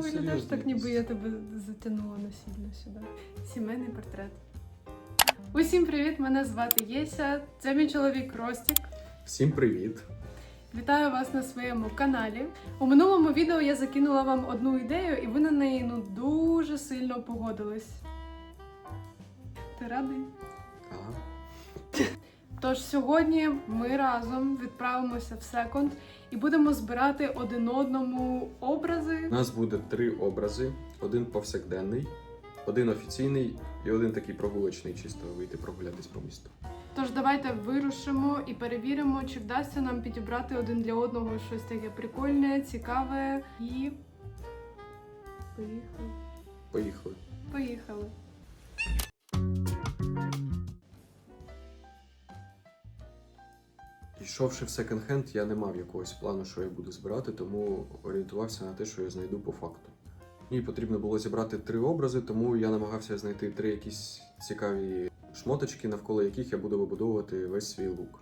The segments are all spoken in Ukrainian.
виглядаєш серйозно так, ніби я тебе затягнула насильно сюди. Сімейний портрет. Усім привіт! Мене звати Єся. Це мій чоловік Ростік. Всім привіт! Вітаю вас на своєму каналі. У минулому відео я закинула вам одну ідею, і ви на неї ну дуже сильно погодились. Ти радий? Ага. Тож сьогодні ми разом відправимося в секонд і будемо збирати один одному образи. У нас буде три образи: один повсякденний, один офіційний і один такий прогулочний, чисто вийти прогулятись по місту. Тож давайте вирушимо і перевіримо, чи вдасться нам підібрати один для одного щось таке прикольне, цікаве і. Поїхали. Поїхали. Поїхали. Йшовши в секонд-хенд, я не мав якогось плану, що я буду збирати, тому орієнтувався на те, що я знайду по факту. Мені потрібно було зібрати три образи, тому я намагався знайти три якісь цікаві шмоточки, навколо яких я буду вибудовувати весь свій лук.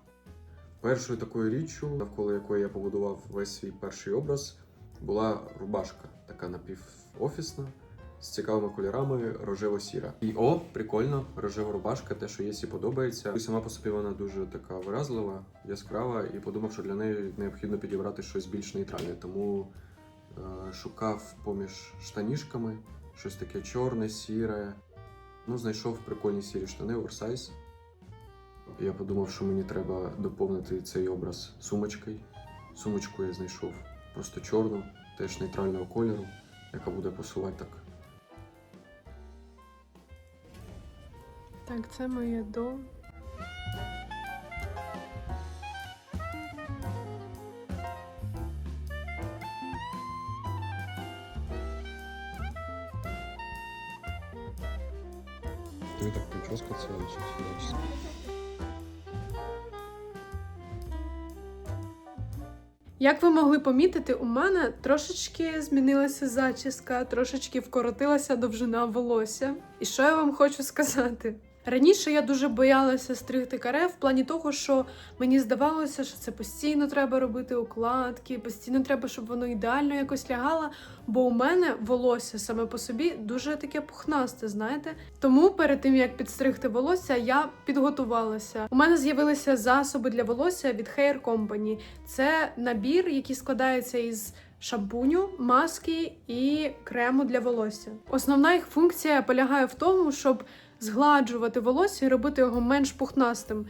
Першою такою річчю, навколо якої я побудував весь свій перший образ, була рубашка, така напівофісна, з цікавими кольорами рожево-сіра. І о, прикольно, рожева рубашка, те, що єсі подобається. І сама по собі вона дуже така виразлива, яскрава, і подумав, що для неї необхідно підібрати щось більш нейтральне. Тому е, шукав поміж штанішками щось таке чорне, сіре. Ну, знайшов прикольні сірі штани, оверсайз. Я подумав, що мені треба доповнити цей образ сумочкою. Сумочку я знайшов просто чорну, теж нейтрального кольору, яка буде пасувати так. Так, це моє до. Тобі так прическа це чи Як ви могли помітити, у мене трошечки змінилася зачіска, трошечки вкоротилася довжина волосся. І що я вам хочу сказати? Раніше я дуже боялася стригти каре в плані того, що мені здавалося, що це постійно треба робити укладки, постійно треба, щоб воно ідеально якось лягало. Бо у мене волосся саме по собі дуже таке пухнасте, знаєте. Тому перед тим як підстригти волосся, я підготувалася. У мене з'явилися засоби для волосся від Hair Company. Це набір, який складається із шампуню, маски і крему для волосся. Основна їх функція полягає в тому, щоб згладжувати волосся і робити його менш пухнастим.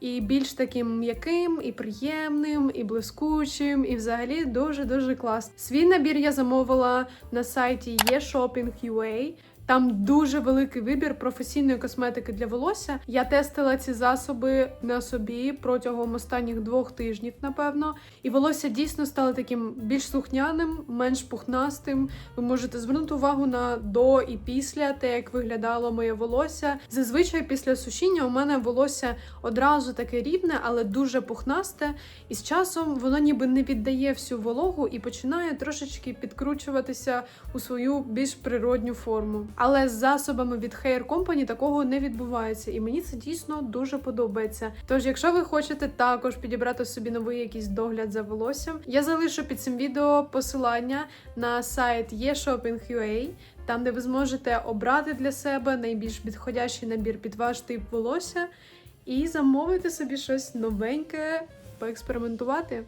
І більш таким м'яким, і приємним, і блискучим, і взагалі дуже-дуже клас. Свій набір я замовила на сайті eShopping.ua. Там дуже великий вибір професійної косметики для волосся. Я тестила ці засоби на собі протягом останніх двох тижнів, напевно. І волосся дійсно стало таким більш слухняним, менш пухнастим. Ви можете звернути увагу на до і після те, як виглядало моє волосся. Зазвичай після сушіння у мене волосся одразу таке рівне, але дуже пухнасте. І з часом воно ніби не віддає всю вологу і починає трошечки підкручуватися у свою більш природню форму. Але з засобами від Hair Company такого не відбувається, і мені це дійсно дуже подобається. Тож, якщо ви хочете також підібрати собі новий якийсь догляд за волоссям, я залишу під цим відео посилання на сайт eShopping.ua, там де ви зможете обрати для себе найбільш підходящий набір під ваш тип волосся і замовити собі щось новеньке, поекспериментувати.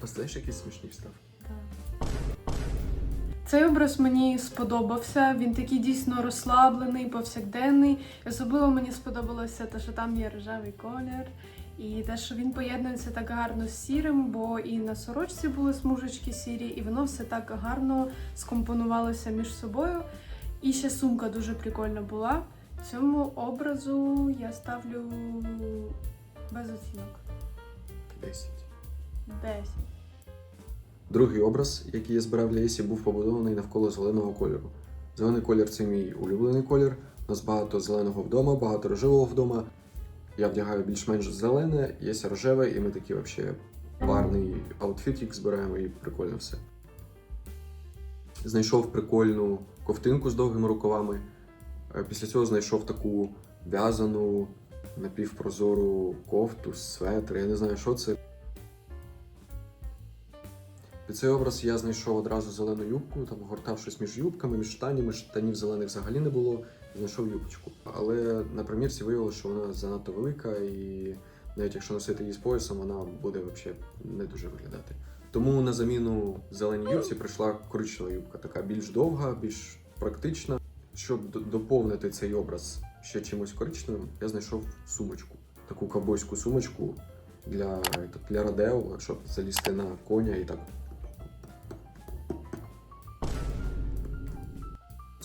Поставиш якісь смішні вставки? Цей образ мені сподобався. Він такий дійсно розслаблений, повсякденний. Особливо мені сподобалося те, що там є рожевий колір, і те, що він поєднується так гарно з сірим, бо і на сорочці були смужечки сірі, і воно все так гарно скомпонувалося між собою. І ще сумка дуже прикольна була. Цьому образу я ставлю без оцінок. 10. 10. Другий образ, який я збирав для Єсі, був побудований навколо зеленого кольору. Зелений колір це мій улюблений колір. У нас багато зеленого вдома, багато рожевого вдома. Я вдягаю більш-менш зелене, Єся рожеве, і ми такий взагалі парний аутфітик збираємо і прикольно все. Знайшов прикольну ковтинку з довгими рукавами. Е, Після цього знайшов таку в'язану напівпрозору кофту, светр, я не знаю, що це. Під цей образ я знайшов одразу зелену юбку, там гортав щось між юбками, між штанями, штанів зелених взагалі не було. Знайшов юбочку. Але на примірці виявилося, що вона занадто велика, і навіть якщо носити її з поясом, вона буде взагалі не дуже виглядати. Тому на заміну зеленій юбці прийшла коричнева юбка, така більш довга, більш практична. Щоб доповнити цей образ ще чимось коричневим, я знайшов сумочку, таку ковбойську сумочку для, для Родео, щоб залізти на коня і так.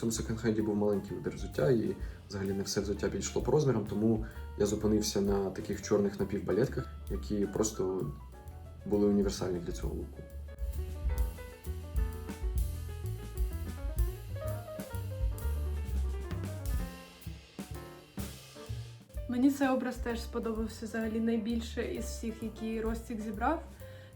Цьому секонд-хенді був маленький вибір взуття, і взагалі не все взуття підійшло по розмірам, тому я зупинився на таких чорних напівбалетках, які просто були універсальні для цього луку. Мені цей образ теж сподобався взагалі найбільше із всіх, які Ростік зібрав,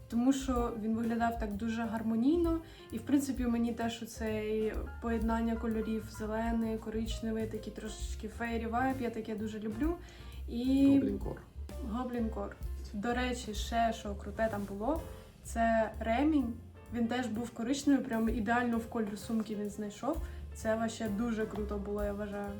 тому що він виглядав так дуже гармонійно. І в принципі мені теж оцей поєднання кольорів зелений, коричневий, такий трошечки фейрі вайб, я таке дуже люблю. І Гоблінкор. Гоблінкор. До речі, ще що круте там було, це ремінь. Він теж був коричневий, прям ідеально в кольор сумки він знайшов. Це вообще дуже круто було, я вважаю.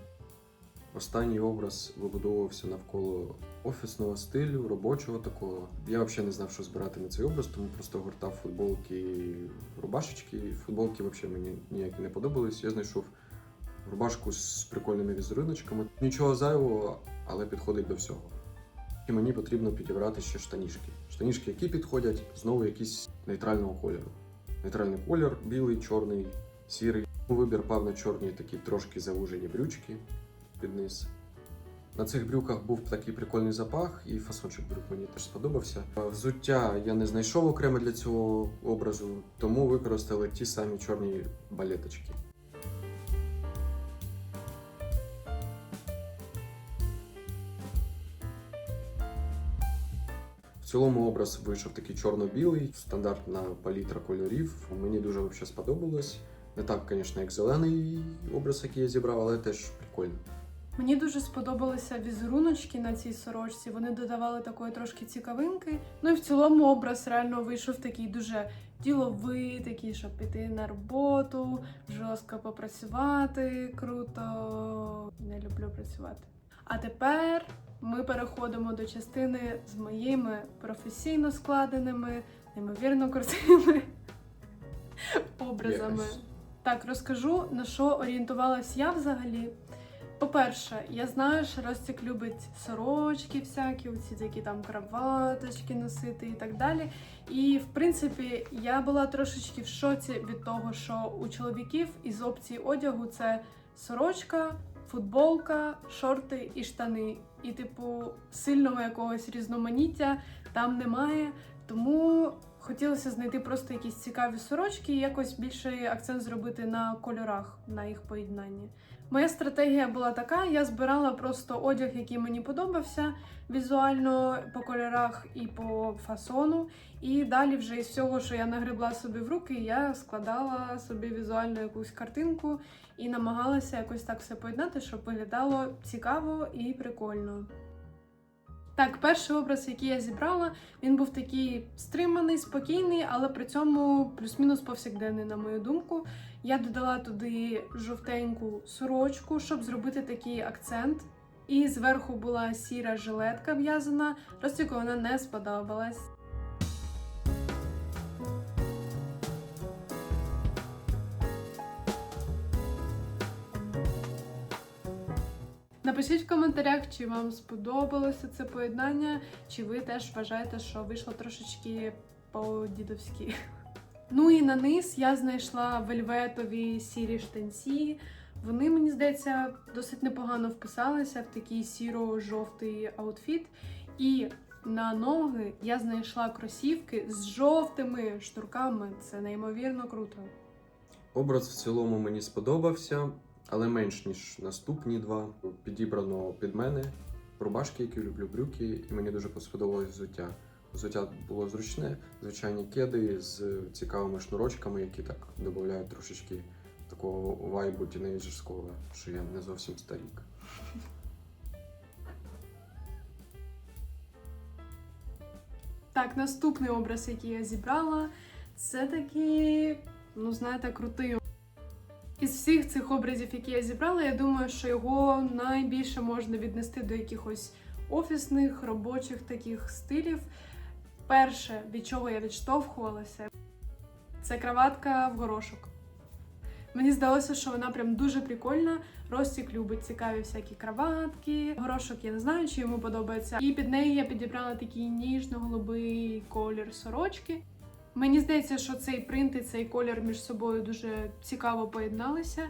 Останній образ вибудовувався навколо офісного стилю, робочого такого. Я взагалі не знав, що збирати на цей образ, тому просто гортав футболки, рубашечки. Футболки взагалі мені ніякі не подобались. Я знайшов рубашку з прикольними візеруночками. Нічого зайвого, але підходить до всього. І мені потрібно підібрати ще штанішки. Штанішки, які підходять, знову якісь нейтрального кольору. Нейтральний колір білий, чорний, сірий. Вибір пав на чорні такі трошки завужені брючки під низ. На цих брюках був такий прикольний запах, і фасончик брюк мені теж сподобався. Взуття я не знайшов окремо для цього образу, тому використали ті самі чорні балеточки. В цілому образ вийшов такий чорно-білий, стандартна палітра кольорів. Мені дуже взагалі сподобалось. Не так, звісно, як зелений образ, який я зібрав, але теж прикольно. Мені дуже сподобалися візеруночки на цій сорочці. Вони додавали такої трошки цікавинки. Ну і в цілому образ реально вийшов такий дуже діловий, такий, щоб піти на роботу, жорстко попрацювати. Круто. Не люблю працювати. А тепер ми переходимо до частини з моїми професійно складеними, неймовірно крутими образами. Так, розкажу, на що орієнтувалась я взагалі. По-перше, я знаю, що Ростік любить сорочки всякі, оці такі там краваточки носити і так далі. І в принципі, я була трошечки в шоці від того, що у чоловіків із опції одягу це сорочка, футболка, шорти і штани. І, типу, сильного якогось різноманіття там немає. Тому хотілося знайти просто якісь цікаві сорочки і якось більший акцент зробити на кольорах, на їх поєднанні. Моя стратегія була така: я збирала просто одяг, який мені подобався візуально по кольорах і по фасону. І далі, вже із всього, що я нагребла собі в руки, я складала собі візуально якусь картинку і намагалася якось так все поєднати, щоб виглядало цікаво і прикольно. Так, перший образ, який я зібрала, він був такий стриманий, спокійний, але при цьому плюс-мінус повсякденний, на мою думку. Я додала туди жовтеньку сорочку, щоб зробити такий акцент. І зверху була сіра жилетка в'язана, Ростіку вона не сподобалась. Напишіть в коментарях, чи вам сподобалося це поєднання, чи ви теж вважаєте, що вийшло трошечки по-дідовськи. Ну і на низ я знайшла вельветові сірі штанці. Вони, мені здається, досить непогано вписалися в такий сіро-жовтий аутфіт. І на ноги я знайшла кросівки з жовтими шнурками. Це неймовірно круто. Образ в цілому мені сподобався, але менш ніж наступні два. Підібрано під мене рубашки, які люблю, брюки, і мені дуже сподобалось взуття. Взуття було зручне, звичайні кеди з цікавими шнурочками, які так додають трошечки такого вайбу тінейджерського, що я не зовсім старік. Так, наступний образ, який я зібрала, Це такий, ну знаєте, крутий. Із всіх цих образів, які я зібрала, я думаю, що його найбільше можна віднести до якихось офісних, робочих таких стилів. Перше, від чого я відштовхувалася, це краватка в горошок. Мені здалося, що вона прям дуже прикольна. Ростік любить цікаві всякі краватки. Горошок я не знаю, чи йому подобається. І під нею я підібрала такий ніжно-голубий колір сорочки. Мені здається, що цей принт і цей колір між собою дуже цікаво поєдналися.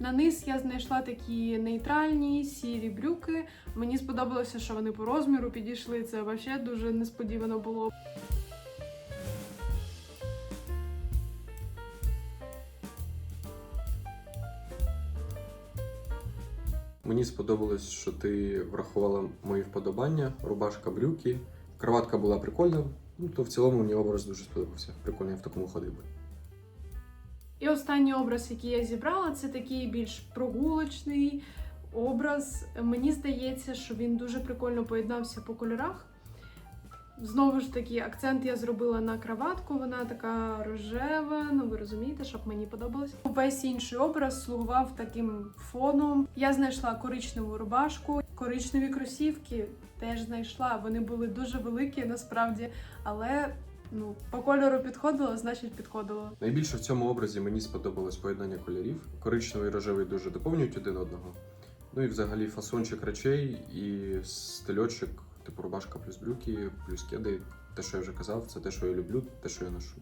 На низ я знайшла такі нейтральні сірі брюки. Мені сподобалося, що вони по розміру підійшли. Це взагалі дуже несподівано було. Мені сподобалось, що ти врахувала мої вподобання, рубашка, брюки. Кроватка була прикольна. Ну, то в цілому мені образ дуже сподобався. Прикольно, я в такому ходив би. І останній образ, який я зібрала, це такий більш прогулочний образ. Мені здається, що він дуже прикольно поєднався по кольорах. Знову ж таки, акцент я зробила на краватку, вона така рожева, ну ви розумієте, щоб мені подобалось. Весь інший образ слугував таким фоном. Я знайшла коричневу рубашку, коричневі кросівки теж знайшла. Вони були дуже великі насправді, але ну, по кольору підходило, значить підходило. Найбільше в цьому образі мені сподобалось поєднання кольорів. Коричневий і рожевий дуже доповнюють один одного. Ну і взагалі фасончик речей і стильочок, типу рубашка плюс брюки, плюс кеди. Те, що я вже казав, це те, що я люблю, те, що я ношу.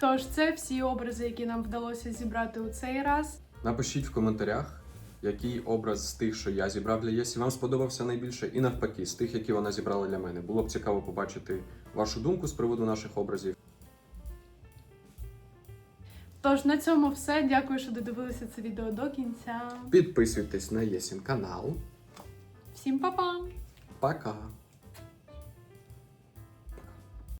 Тож це всі образи, які нам вдалося зібрати у цей раз. Напишіть в коментарях, який образ з тих, що я зібрав для Єсі, вам сподобався найбільше, і навпаки, з тих, які вона зібрала для мене. Було б цікаво побачити вашу думку з приводу наших образів. Тож на цьому все. Дякую, що додивилися це відео до кінця. Підписуйтесь на Єсін канал. Всім па-па! Пока!